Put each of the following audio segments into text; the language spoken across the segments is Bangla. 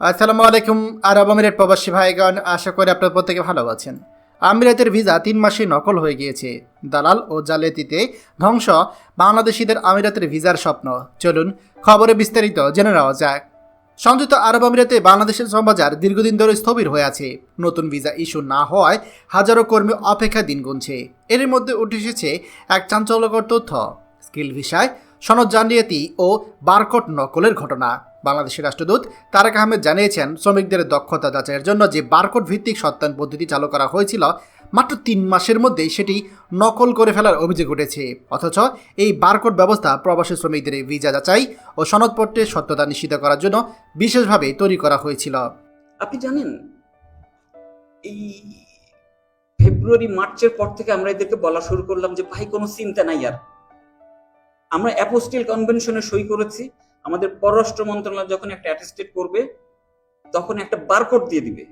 আসসালামু আলাইকুম, আরব আমিরাত প্রবাসী ভাইগণ, আশা করি আপনার প্রত্যেকে ভালো আছেন। আমিরাতের ভিসা তিন মাসে নকল হয়ে গিয়েছে। দালাল ও জালিয়াতিতে ধ্বংস বাংলাদেশিদের আমিরাতের ভিসার স্বপ্ন। চলুন খবরে বিস্তারিত জেনে নেওয়া যাক। সংযুক্ত আরব আমিরাতে বাংলাদেশের শ্রমবাজার দীর্ঘদিন ধরে স্থবির হয়ে আছে। নতুন ভিসা ইস্যু না হওয়ায় হাজারো কর্মী অপেক্ষা দিন গুনছে। এর মধ্যে উঠে এসেছে এক চাঞ্চল্যকর তথ্য। স্কিল ভিসায় সনদ জালিয়াতি ও বারকোট নকলের ঘটনা। বাংলাদেশের রাষ্ট্রদূত তারেক আহমেদ জানিয়েছেন, শ্রমিকদের দক্ষতা যাচাইয়ের জন্য যে বারকোড ভিত্তিক সত্যায়ন পদ্ধতি চালু করা হয়েছিল, মাত্র তিন মাসের মধ্যেই সেটি নকল করে ফেলার অভিযোগ উঠেছে। অথচ এই বারকোড ব্যবস্থা প্রবাসী শ্রমিকদের ভিসা যাচাই ও সনদপত্রের সত্যতা নিশ্চিত করার জন্য বিশেষভাবে তৈরি করা হয়েছিল। আপনি জানেন, এই ফেব্রুয়ারি, মার্চের পর থেকে আমরা এদেরকে বলা শুরু করলাম যে, ভাই, কোনো চিন্তা নাই আর। আমরা অ্যাপোস্টিল কনভেনশনে সই করেছি আমাদের পররাষ্ট্র মন্ত্রণালয় যখন একটা অ্যাটেস্টেড করবে, তখন একটা বারকোড দিয়ে দিবে।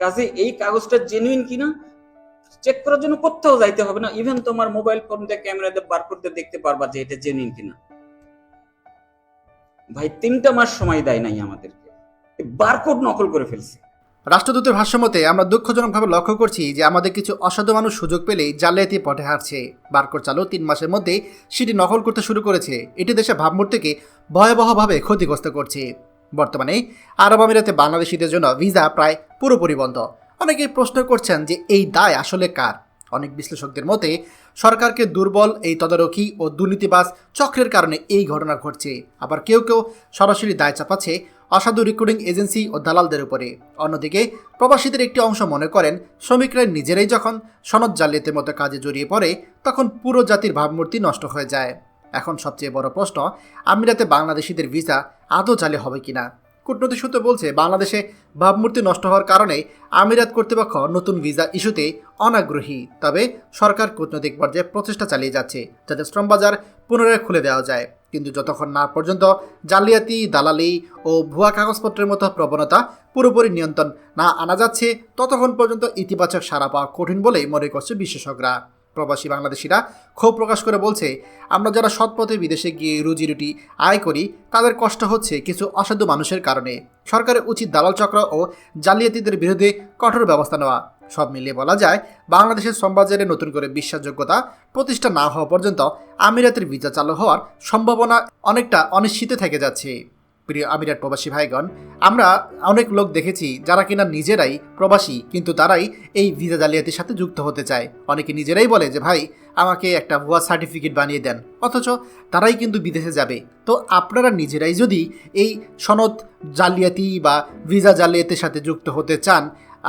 কাজে এই কাগজটা জেনুইন কিনা চেক করার জন্য কোথাও যাইতে হবে না। ইভেন তোমার মোবাইল ফোন দিয়ে ক্যামেরা দিয়ে বারকোড দিয়ে দেখতে পারবা যে এটা জেনুইন কিনা। ভাই, তিনটা মাস সময় দেয় নাই আমাদেরকে। বারকোড নকল করে ফেলছে। রাষ্ট্রদূতের ভাষ্যমতে, আমরা দুঃখজনকভাবে লক্ষ্য করছি যে আমাদের কিছু অসাধু মানুষ সুযোগ পেলেই জালিয়াতি পথে হারছে বারকোড চালু তিন মাসের মধ্যে সেটি নকল করতে শুরু করেছে। এটি দেশে ভাবমূর্তিকে ভয়াবহভাবে ক্ষতিগ্রস্ত করছে। বর্তমানে, আরব আমিরাতে বাংলাদেশিদের জন্য ভিসা প্রায় পুরোপুরি বন্ধ। অনেকেই প্রশ্ন করছেন যে এই দায় আসলে কার? অনেক বিশ্লেষকদের মতে, সরকারকে দুর্বল, এই তদারকি ও দুর্নীতিবাজ চক্রের কারণে এই ঘটনা ঘটছে। আবার কেউ কেউ সরাসরি দায় চাপাচ্ছে অসাধু রিক্রুটিং এজেন্সি ও দালালদের উপরে। অন্যদিকে, প্রবাসীদের একটি অংশ মনে করেন, শ্রমিকরা নিজেরাই যখন সনদ জালিয়াতের মতো কাজে জড়িয়ে পড়ে, তখন পুরো জাতির ভাবমূর্তি নষ্ট হয়ে যায়। এখন সবচেয়ে বড় প্রশ্ন, আমিরাতে বাংলাদেশিদের ভিসা আদৌ চালু হবে কিনা? কূটনৈতিক সূত্র বলছে, বাংলাদেশে ভাবমূর্তি নষ্ট হওয়ার কারণে আমিরাত কর্তৃপক্ষ নতুন ভিসা ইস্যুতে অনাগ্রহী। তবে সরকার কূটনৈতিক পর্যায়ে প্রচেষ্টা চালিয়ে যাচ্ছে, যাতে শ্রমবাজার পুনরায় খুলে দেওয়া যায়। কিন্তু যতক্ষণ না পর্যন্ত জালিয়াতি, দালালি ও ভুয়া কাগজপত্রের মতো প্রবণতা পুরোপুরি নিয়ন্ত্রণ না আনা যাচ্ছে, ততক্ষণ পর্যন্ত ইতিবাচক সাড়া পাওয়া কঠিন বলেই মনে করছে বিশেষজ্ঞরা। প্রবাসী বাংলাদেশিরা ক্ষোভ প্রকাশ করে বলছে, আমরা যারা সৎপথে বিদেশে গিয়ে রুজি রুটি আয় করি, তাদের কষ্ট হচ্ছে কিছু অসাধু মানুষের কারণে। সরকারের উচিত দালাল চক্র ও জালিয়াতিদের বিরুদ্ধে কঠোর ব্যবস্থা নেওয়া। সব মিলিয়ে বলা যায়, বাংলাদেশের শ্রমবাজারে নতুন করে বিশ্বাসযোগ্যতা প্রতিষ্ঠা না হওয়া পর্যন্ত আমিরাতের ভিসা চালু হওয়ার সম্ভাবনা অনেকটা অনিশ্চিত থেকে যাচ্ছে। প্রিয় আমিরাত প্রবাসী ভাইগণ, আমরা অনেক লোক দেখেছি যারা কিনা নিজেরাই প্রবাসী, কিন্তু তারাই এই ভিসা জালিয়াতির সাথে যুক্ত হতে চায়। অনেকে নিজেরাই বলে যে, ভাই, আমাকে একটা ভুয়া সার্টিফিকেট বানিয়ে দেন। অথচ তারাই কিন্তু বিদেশে যাবে। তো আপনারা নিজেরাই যদি এই সনদ জালিয়াতি বা ভিসা জালিয়াতির সাথে যুক্ত হতে চান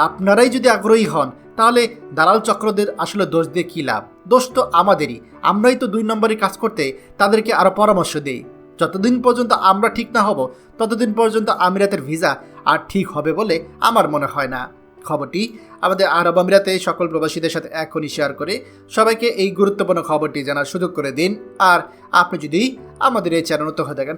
আপনারাই যদি আগ্রহী হন, তাহলে দালাল চক্রদের আসলে দোষ দিয়ে কী লাভ? দোষ তো আমাদেরই। আমরাই তো দুই নম্বরে কাজ করতে তাদেরকে আরও পরামর্শ দিই। যতদিন পর্যন্ত আমরা ঠিক না হব, ততদিন পর্যন্ত আমিরাতের ভিসা আর ঠিক হবে বলে আমার মনে হয় না। খবরটি আমাদের আরব আমিরাতে সকল প্রবাসীদের সাথে এখনই শেয়ার করে সবাইকে এই গুরুত্বপূর্ণ খবরটি জানার সুযোগ করে দিন। আর আপনি যদি আমাদের এই চ্যানেল হয়ে থাকেন